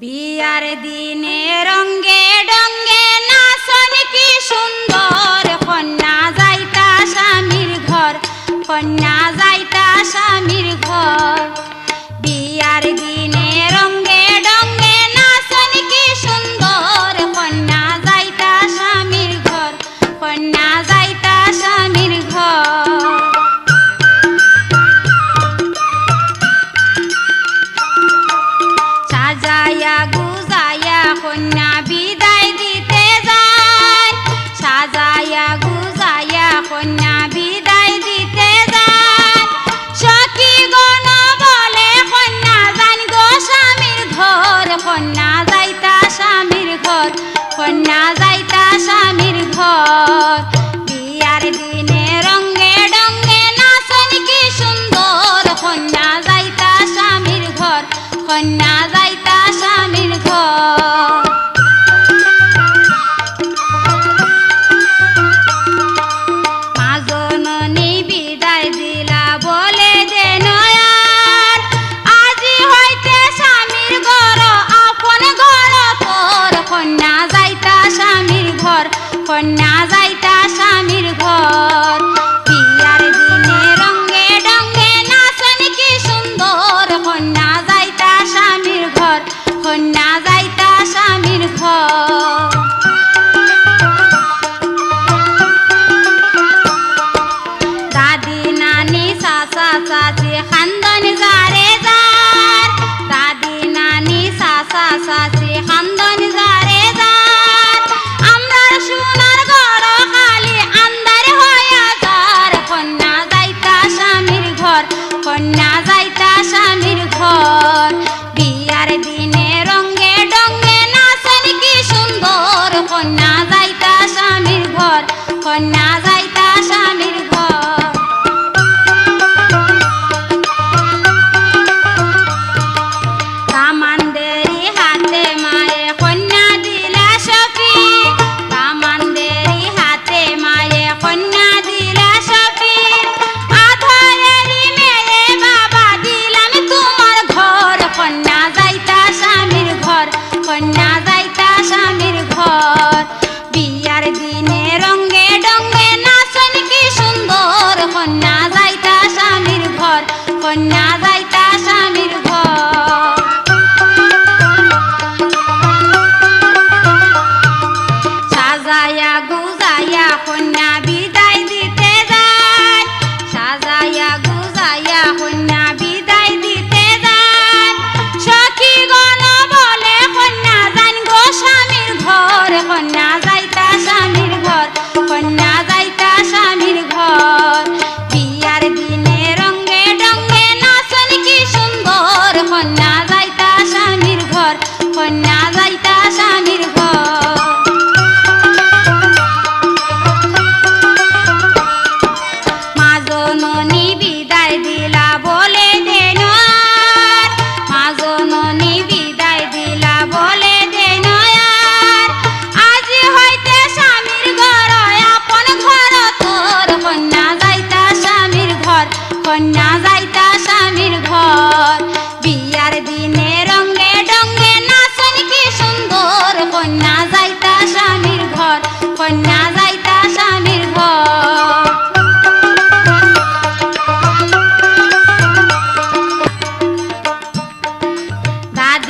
বিয়ার দিনে রঙ্গে ডঙ্গে নাচন কি সুন্দর। কন্যা যাইতা স্বামীর ঘর, কন্যা যাইতা স্বামীর ঘর। বিয়ার দিনে রঙ্গে কন্যা যাইতা স্বামীর ঘর, কন্যা যাইতা স্বামীর ঘর। বিয়ার দিনে রঙ্গে ডঙ্গে নাচন কি সুন্দর, কন্যা যাইতা স্বামীর ঘর, কন্যা কন্যা যাইতা স্বামীর ঘর। বিয়ার দিনে রঙ্গে ডঙ্গে নাচন কি সুন্দর। কন্যা যাইতা স্বামীর ঘর, কন্যা যাইতা স্বামীর ঘর। দাদি নানি সাসা সাসি খান্দন জারে জার দাদি নানি সাসা সাসি খান্দন জারে কন্যা যাইতা স্বামীর ঘর। বিয়ার দিনে রঙ্গে ডঙ্গে নাচেন কি সুন্দর। কন্যা যাইতা স্বামীর ঘর। কন্যা ঘর কন্যা মাজননী বিদায় দিলা বলে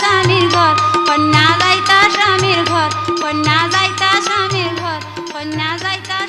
शामीर घर पन्ना जायता घर पन्ना जायता घर पन्ना जायता